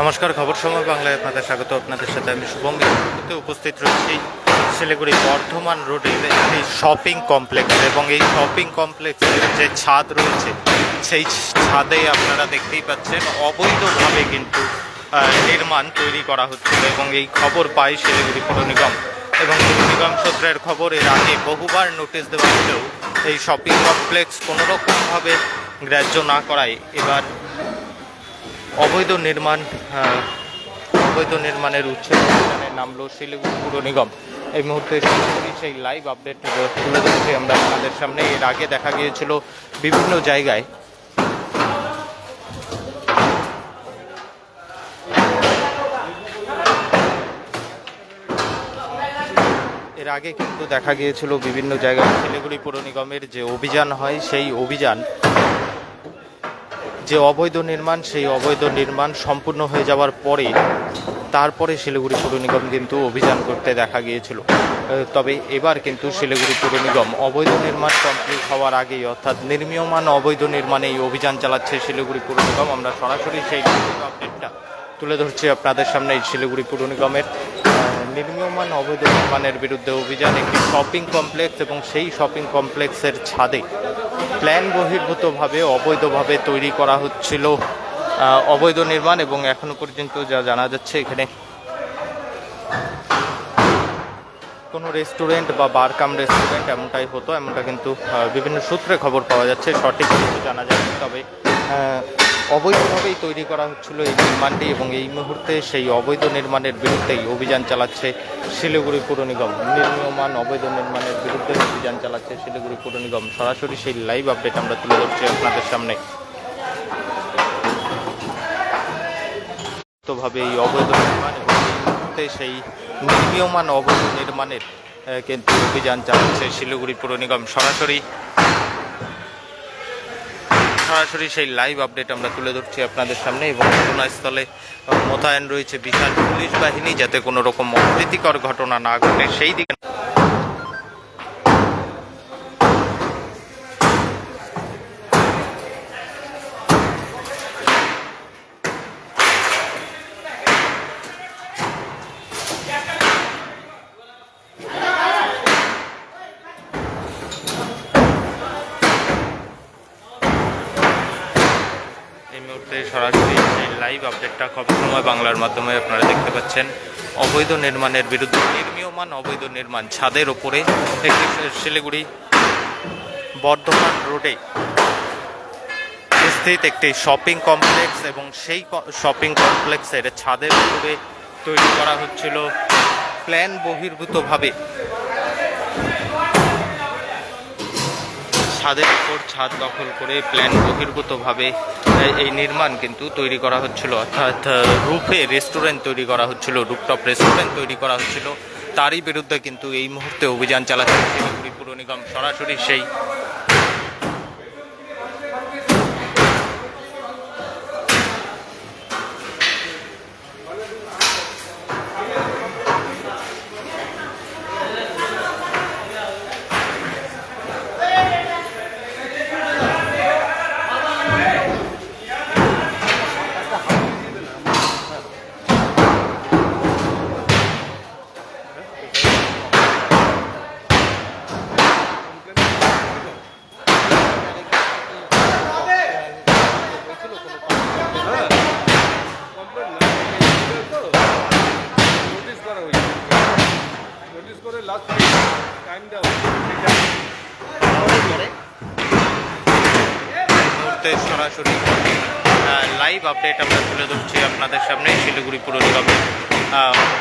নমস্কার, খবর সময় বাংলায় আপনাদের স্বাগত। আপনাদের সাথে আমি শুভম উপস্থিত রয়েছি শিলিগুড়ি বর্ধমান রোডের একটি শপিং কমপ্লেক্স। এবং এই শপিং কমপ্লেক্সের যে ছাদ রয়েছে, সেই ছাদে আপনারা দেখতেই পাচ্ছেন, অবৈধভাবে কিন্তু নির্মাণ তৈরি করা হচ্ছিল এবং এই খবর পাই শিলিগুড়ি পৌর নিগম। এবং পৌর নিগম সূত্রের খবর, এর আগে বহুবার নোটিশ দেওয়া হলেও এই শপিং কমপ্লেক্স কোনোরকমভাবে গ্রাহ্য না করায়। এবার অবৈধ নির্মাণ অবৈধ নির্মাণের উচ্ছেদ অভিযানে নামলো শিলিগুড়ি পুর নিগম। এই মুহূর্তে সেই লাইভ আপডেট তুলে ধরছি আমরা আপনাদের সামনে। এর আগে দেখা গিয়েছিল বিভিন্ন জায়গায়। এর আগে কিন্তু দেখা গিয়েছিল বিভিন্ন জায়গায় শিলিগুড়ি পুর নিগমের যে অভিযান হয়, সেই অভিযান যে অবৈধ নির্মাণ, সেই অবৈধ নির্মাণ সম্পূর্ণ হয়ে যাওয়ার পরে তারপরে শিলিগুড়ি পৌর নিগম কিন্তু অভিযান করতে দেখা গিয়েছিল। তবে এবার কিন্তু শিলিগুড়ি পৌর নিগম অবৈধ নির্মাণ কমপ্লিট হওয়ার আগেই, অর্থাৎ নির্মীয়মান অবৈধ নির্মাণে এই অভিযান চালাচ্ছে শিলিগুড়ি পৌর নিগম। আমরা সরাসরি সেই আপডেটটা তুলে ধরছি আপনাদের সামনে এই শিলিগুড়ি পৌর নিগমের নির্মীয়মান অবৈধ নির্মাণের বিরুদ্ধে অভিযান, একটি শপিং কমপ্লেক্স এবং সেই শপিং কমপ্লেক্সের ছাদে প্ল্যান বহির্ভূতভাবে অবৈধভাবে তৈরি করা হচ্ছিল অবৈধ নির্মাণ এবং এখনও পর্যন্ত যা জানা যাচ্ছে এখানে। কোনো রেস্টুরেন্ট বা বার কাম রেস্টুরেন্ট এমনটাই হতো, এমনটা কিন্তু বিভিন্ন সূত্রে খবর পাওয়া যাচ্ছে, সঠিক জানা যাচ্ছে তবে অবৈধভাবেই তৈরি করা হচ্ছিল এই নির্মাণটি এবং এই মুহূর্তে সেই অবৈধ নির্মাণের বিরুদ্ধেই অভিযান চালাচ্ছে শিলিগুড়ি পুর নিগম। নির্মীয়মান অবৈধ নির্মাণের বিরুদ্ধে অভিযান চালাচ্ছে শিলিগুড়ি পুর নিগম। সরাসরি সেই লাইভ আপডেট আমরা তুলে ধরছি আপনাদের সামনে। ভাবে এই অবৈধ নির্মাণ এবং এই মুহূর্তে সেই নির্মীয়মান অবৈধ নির্মাণের কিন্তু অভিযান চালাচ্ছে শিলিগুড়ি পুর নিগম। সরাসরি সরাসরি সেই লাইভ আপডেট আমরা তুলে ধরছি আপনাদের সামনে এবং ঘটনাস্থলে মোতায়েন রয়েছে বিশাল পুলিশ বাহিনী যাতে কোনো রকম অপ্রীতিকর ঘটনা না ঘটে, সেই দিকে এই মুহূর্তে সরাসরি সেই লাইভ আপডেটটা খবর সময় বাংলার মাধ্যমে আপনারা দেখতে পাচ্ছেন। অবৈধ নির্মাণের বিরুদ্ধে নির্মীয়মান অবৈধ নির্মাণ ছাদের ওপরে একটি শিলিগুড়ি বর্ধমান রোডে স্থিত একটি শপিং কমপ্লেক্স এবং সেই শপিং কমপ্লেক্সের ছাদের উপরে তৈরি করা হচ্ছিল প্ল্যান বহির্ভূতভাবে। ছাদের উপর ছাদ দখল করে প্ল্যান বহির্ভূতভাবে এই- নির্মাণ কিন্তু তৈরি করা হচ্ছিল। অর্থাৎ রুফে রেস্টুরেন্ট তৈরি করা হচ্ছিল রুপটপ রেস্টুরেন্ট তৈরি করা হচ্ছিল। তারই বিরুদ্ধে কিন্তু এই মুহূর্তে অভিযান চালাচ্ছে শিলিগুড়ি পুর নিগম। সরাসরি সেই নোটিস করা হয়েছে নোটিস করে লাস্ট টাইম দেওয়া মুহূর্তে সরাসরি লাইভ আপডেট আমরা তুলে ধরছি আপনাদের সামনে, শিলিগুড়ি পুর নিগমের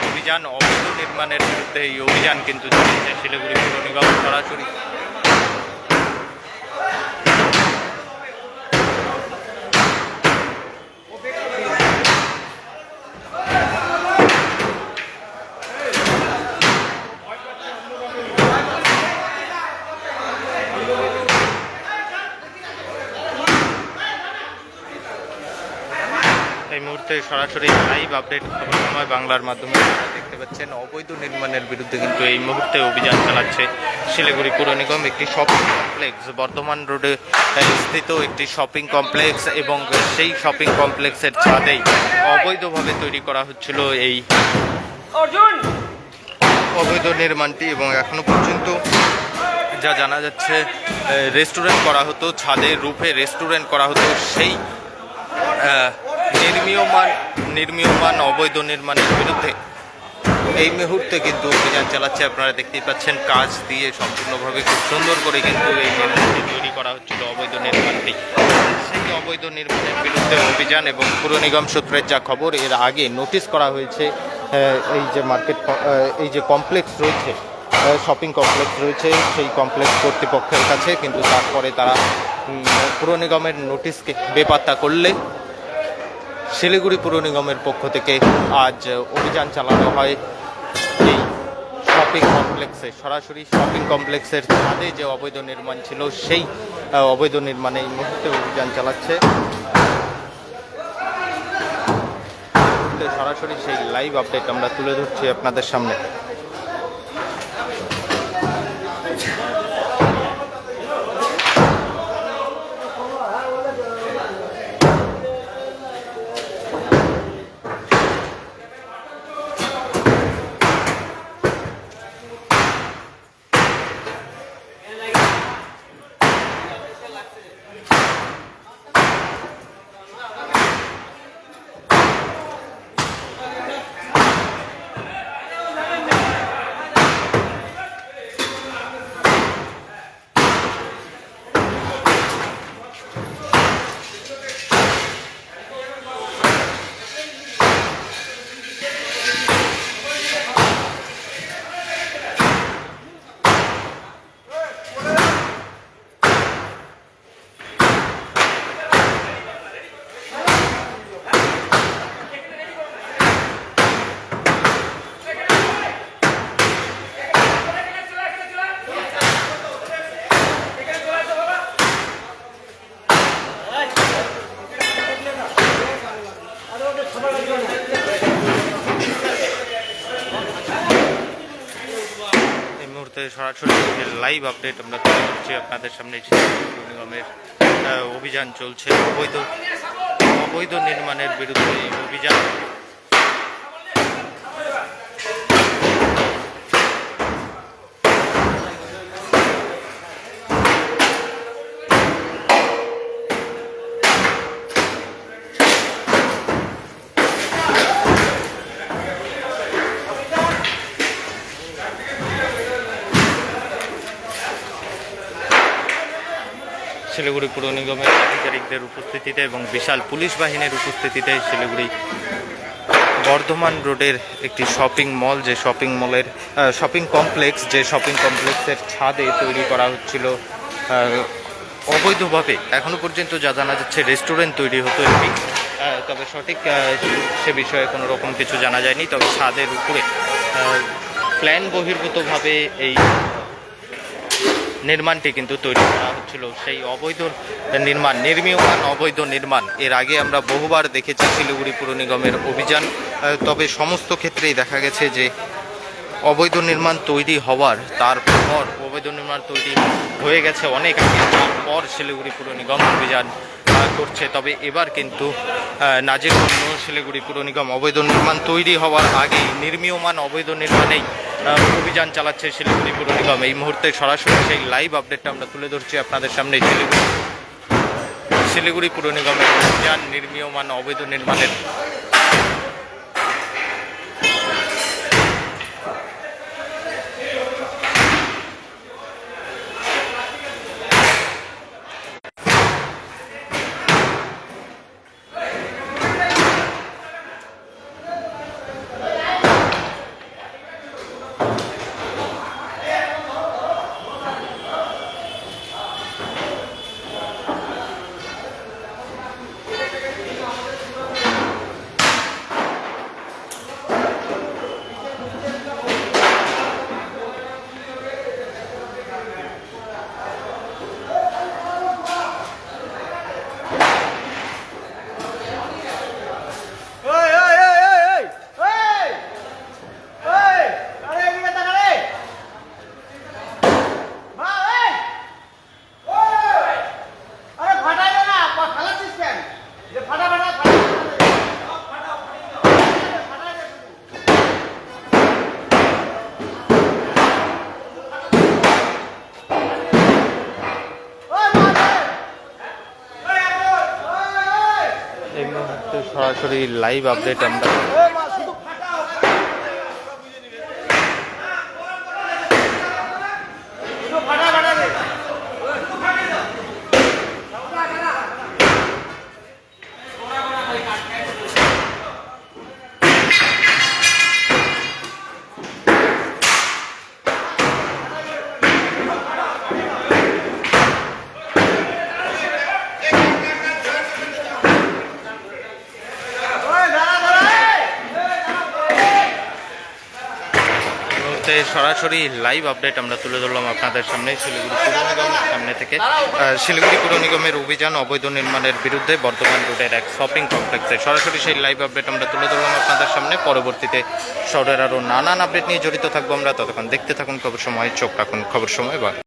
অভিযান অবৈধ নির্মাণের বিরুদ্ধে এই অভিযান কিন্তু চলছে। শিলিগুড়ি পুর নিগম সরাসরি এই মুহূর্তে সরাসরি লাইভ আপডেট খবর সময় বাংলার মাধ্যমে দেখতে পাচ্ছেন অবৈধ নির্মাণের বিরুদ্ধে কিন্তু এই মুহূর্তে অভিযান চালাচ্ছে শিলিগুড়ি পুর নিগম একটি শপিং কমপ্লেক্স বর্ধমান রোডে স্থিত একটি শপিং কমপ্লেক্স এবং সেই শপিং কমপ্লেক্সের ছাদেই অবৈধভাবে তৈরি করা হচ্ছিল এই অর্জুন! অবৈধ নির্মাণটি এবং এখনও পর্যন্ত যা জানা যাচ্ছে রেস্টুরেন্ট করা হতো ছাদের রূপে রেস্টুরেন্ট করা হতো সেই নির্মীয়মান নির্মীয়মান, অবৈধ নির্মাণের বিরুদ্ধে এই মুহূর্তে কিন্তু অভিযান চালাচ্ছে। আপনারা দেখতেই পাচ্ছেন, কাজ দিয়ে সম্পূর্ণভাবে খুব সুন্দর করে কিন্তু এই নির্মাণটি তৈরি করা হচ্ছিল অবৈধ নির্মাণটি। সেই অবৈধ নির্মাণের বিরুদ্ধে অভিযান এবং পুর নিগম সূত্রের যা খবর, এর আগে নোটিশ করা হয়েছে এই যে মার্কেট এই যে কমপ্লেক্স রয়েছে শপিং কমপ্লেক্স রয়েছে, সেই কমপ্লেক্স কর্তৃপক্ষের কাছে, কিন্তু তারপরে তারা পুর নিগমের নোটিশকে বেপাত্তা করলে শিলিগুড়ি পুর নিগমের পক্ষ থেকে আজ অভিযান চালানো হয়। এই শপিং কমপ্লেক্সে, সরাসরি শপিং কমপ্লেক্সের ছাদে যে অবৈধ নির্মাণ ছিল, সেই অবৈধ নির্মাণে এই মুহূর্তে অভিযান চালাচ্ছে। সরাসরি সেই লাইভ আপডেট আমরা তুলে ধরছি আপনাদের সামনে এই মুহূর্তে সরাসরি লাইভ আপডেট আমরা তুলে ধরছি আপনাদের সামনে। নিগমের অভিযান চলছে, অবৈধ অবৈধ নির্মাণের বিরুদ্ধে অভিযান। শিলিগুড়ি পুর নিগমের আধিকারিকদের উপস্থিতিতে এবং বিশাল পুলিশ বাহিনীর উপস্থিতিতে শিলিগুড়ি বর্ধমান রোডের একটি শপিং মল, যে শপিং মলের শপিং কমপ্লেক্স, যে শপিং কমপ্লেক্সের ছাদে তৈরি করা হচ্ছিল অবৈধভাবে। এখনও পর্যন্ত যা জানা যাচ্ছে, রেস্টুরেন্ট তৈরি হতো একটি তবে সঠিক সে বিষয়ে কোনো রকম কিছু জানা যায়নি। তবে ছাদের উপরে প্ল্যান বহির্ভূতভাবে এই নির্মাণটি কিন্তু তৈরি করা হচ্ছিল। সেই অবৈধ নির্মাণ, নির্মীয়মান অবৈধ নির্মাণ। এর আগে আমরা বহুবার দেখেছি শিলিগুড়ি পুর নিগমের অভিযান। তবে সমস্ত ক্ষেত্রেই দেখা গেছে যে অবৈধ নির্মাণ তৈরি হওয়ার তারপর অবৈধ নির্মাণ তৈরি হয়ে গেছে অনেক আগে। তারপর শিলিগুড়ি পুর নিগম অভিযান করছে। তবে এবার কিন্তু নাজিরবন্য শিলিগুড়ি পুর নিগম অবৈধ নির্মাণ তৈরি হওয়ার আগেই নির্মীয়মান অবৈধ নির্মাণেই অভিযান চালাচ্ছে শিলিগুড়ি পুর নিগম। এই মুহূর্তে সরাসরি সেই লাইভ আপডেটটা আমরা তুলে ধরছি আপনাদের সামনে শিলিগুড়ি। শিলিগুড়ি পুর নিগমের অভিযান নির্মীয়মান অবৈধ নির্মাণের সরাসরি লাইভ আপডেট আমরা মুহূর্তে সরাসরি লাইভ আপডেট আমরা তুলে ধরলাম আপনাদের সামনে শিলিগুড়ি পুর নিগমের সামনে থেকে। শিলিগুড়ি পুর নিগমের অভিযান অবৈধ নির্মাণের বিরুদ্ধে বর্তমান রোডের এক শপিং কমপ্লেক্সে সরাসরি সেই লাইভ আপডেট আমরা তুলে ধরলাম আপনাদের সামনে। পরবর্তীতে শহরের আরও নানান আপডেট নিয়ে জড়িত থাকব আমরা। ততক্ষণ দেখতে থাকুন, খবর সময়, চোখ রাখুন, খবর সময় বা